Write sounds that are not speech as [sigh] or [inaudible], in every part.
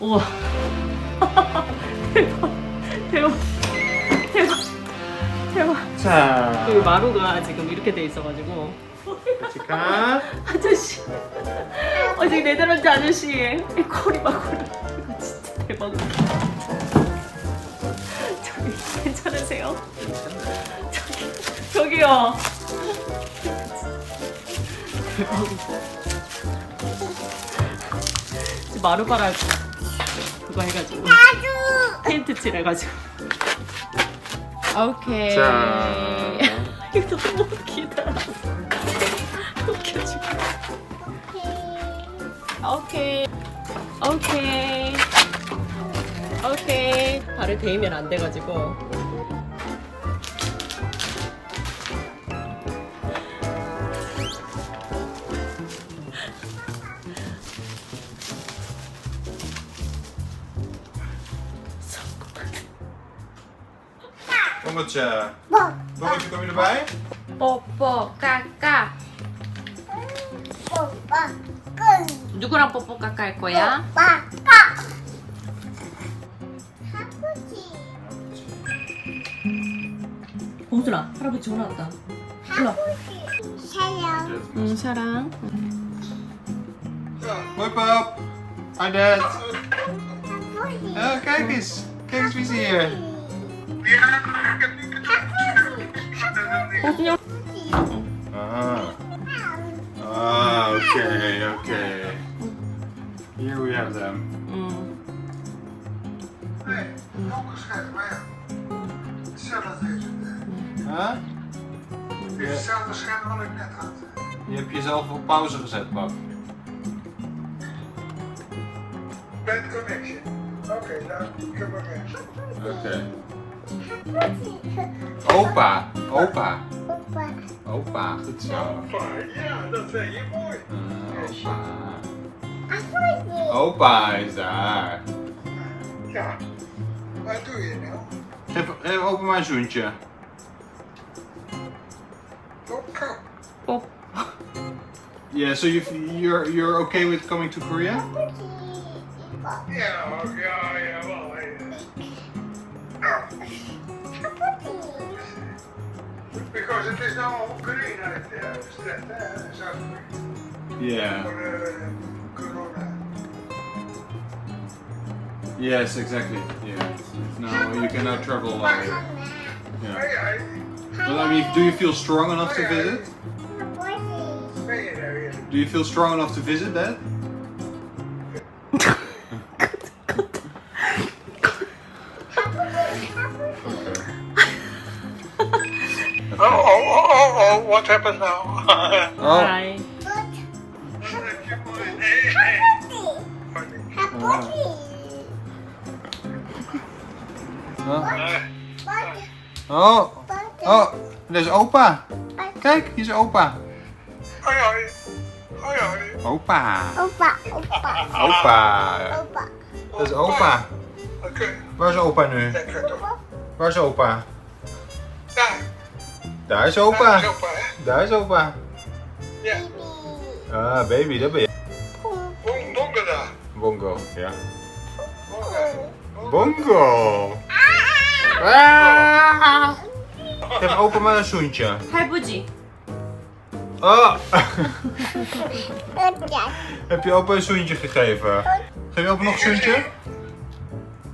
우와. 대박. 대박. 대박. 대박. 자, 여기 마루가 지금 이렇게 돼 있어가지고. 치카. 아저씨. 어, 지금 네덜란드 아저씨. 이 코리 봐, 코리. 이거 진짜 대박이다. 저기, 괜찮으세요? 저기, 저기요. 지금 마루바라 그거 해가지고. 페인트 칠해가지고. 오케이. 자. [laughs] 이거 너무 웃기다. 웃겨 죽 오케이. 오케이. 오케이. 발을 대이면 안 돼가지고. Bongetje, kom je erbij? 뽀뽀 까까. 누구랑 뽀뽀 까까 할 거야? 봉순아, 할아버지 전화 왔다. 일로. 응, 사랑. Hoi pap. Hi dad. Oh, kijk eens. Kijk eens wie is hier. Ja. Ah. Ah, oké, oké. Here we have them. Mm. Nee, maar ja. Hetzelfde is het. Huh? Is hetzelfde scherm wat ik net had. Je hebt jezelf op pauze gezet, Bak. Bad connection. Oké, okay, nou, ik heb recht. Oké. Opa. Opa. Opa, Opa, goed zo. Opa, ja, dat weet je mooi. Ah, opa. Opa is daar. Ja, wat doe je nou? Geef, geef opa maar een zoentje. Op kap. Yeah, so you, you're, you're okay with coming to Korea? Ja, ook, If there's no green out there, Yeah. Yes, exactly. Yeah. No, you cannot travel. Uh, yeah. I, mean, do you feel strong enough to visit? Do you feel strong enough to visit that? Oh, what happened now? [laughs] Oh. 하이. Oh. Oh. Dat is opa. Kijk, hier is opa. Hoi, hoi. Hoi, hoi. Opa. Opa, opa, Opa. opa. Dat is opa. Oké, Waar is opa nu? Waar is opa? Daar. Daar is Daar is opa. opa, hè? Daar is opa. Ja. Ah, baby, dat ben je. Boom, bongo daar. Bongo. Ja. Bongo. Bongo. Ah. Geef opa maar een zoentje. 할부지. Oh. Opa, Heb je opa een zoentje gegeven? Geef je opa nog een zoentje?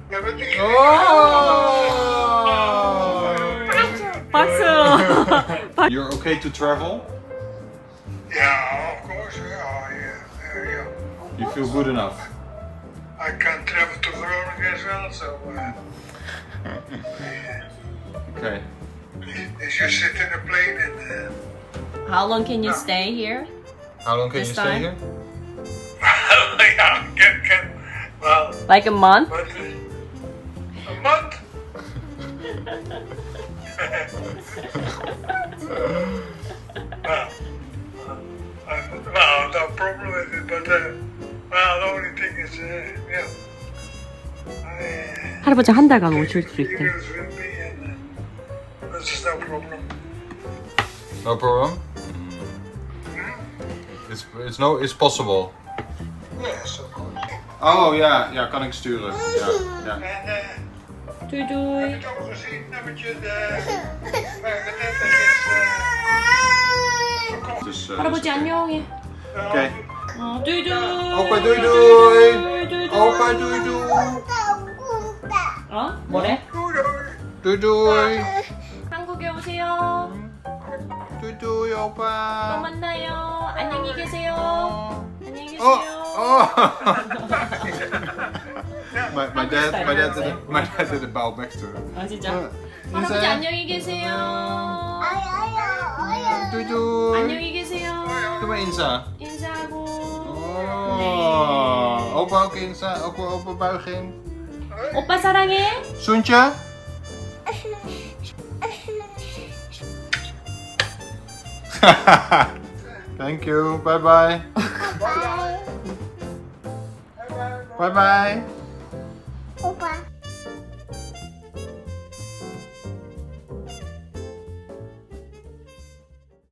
Ja, wat ik... Oh. [laughs] You're okay to travel? Yeah, of course. Ja, ja, ja, ja. You feel good enough? I can travel to Groningen as well, so uh, Okay. it's just sit in a plane and uh, How long can you stay here? How long can This you stay here? [laughs] yeah, can can well, Like a month? but uh, a month. [laughs] 할아버지 한 달간 오실 수 있대. uh, no problem. It's it's no it's possible. Yes, of course. Oh ja, ja, kan ik sturen. Ja, ja. Eh, 도이 heb je het al gezien? Nummertje de... Eh. Dus, eh, 할아버지. 안녕해. Oké. 어, 도이 도이. Opa doei doei. 도이 도이. Opa doei doei. 어? 뭐래? Doei. 한국에 오세요. Doei 또 opa. 만나요. 안녕히 계세요. 안녕히 Oh, 계세요. oh. my, my dad, my dad did it, my dad did it bow back to her. 아 진짜. Uh, 할아버지. 안녕히 계세요. 안녕히 계세요. Doe insa. 인사하고. Oh. Opa ook insa. Opa, opa buiging. 오빠 사랑해. Soentje. Thank you. Bye bye. Bye bye.